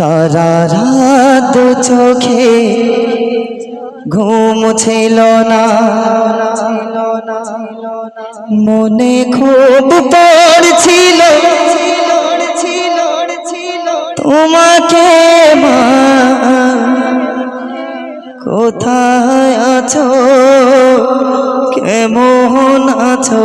সারা রাত চোখে ঘুম ছিল না। মনে খুব পড়ছিল তোমাকে মা, কোথায় আছো? কেমন আছো?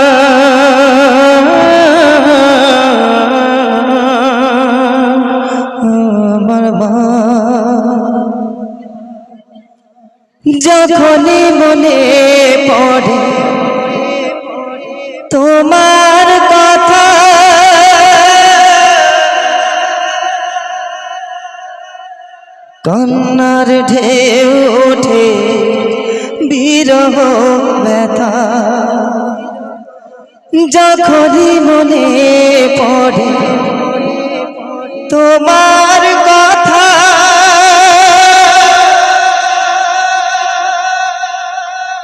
যখনই মনে পড়ে তোমার কথা কন্নার ঢেউ ওঠে বিরহ ব্যথা। যখনই মনে পড়ে তোমার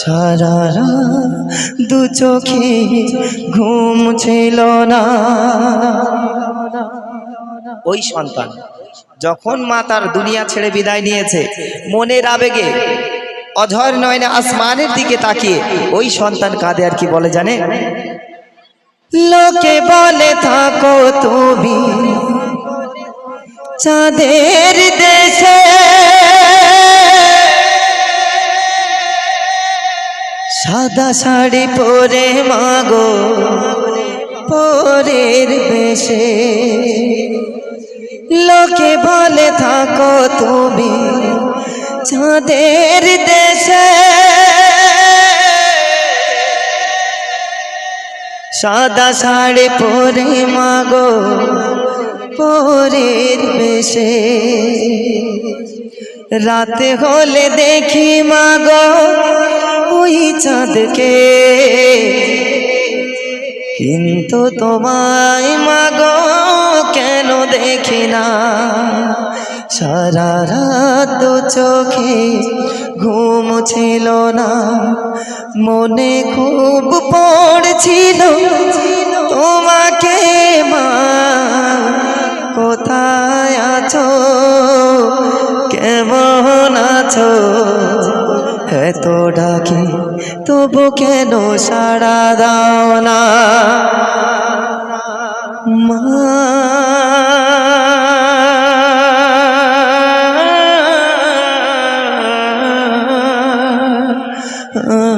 সারা রাত দু চোখে ঘুম ছিল না। ওই সন্তান, যখন মা তার দুনিয়া ছেড়ে বিদায় নিয়েছে, মনের আবেগে অঝর নয়নে আসমানের দিকে তাকিয়ে ওই সন্তান কাঁদে আর কি বলে জানে? লোকে বলে, থাকো তুমি। চাঁদের দেশে সাদা শাড়ি পরে মাগো, পরের বেশে। লোকে বলে, থাকো তুমি চাঁদের দেশে। সাদা শাড়ি পরে মাগো, পরের বেশে। রাতে হলে দেখি মাগো ওই চাঁদকে। কিন্তু তোমায় মাগো কেন দেখি না? সারা রাত চোখে ঘুম ছিল না। মনে খুব পড়ছিল, তোমাকে মা, কোথায় আছো? কেমন আছো? তবু কেন সাড়া দাও না? মা। আমার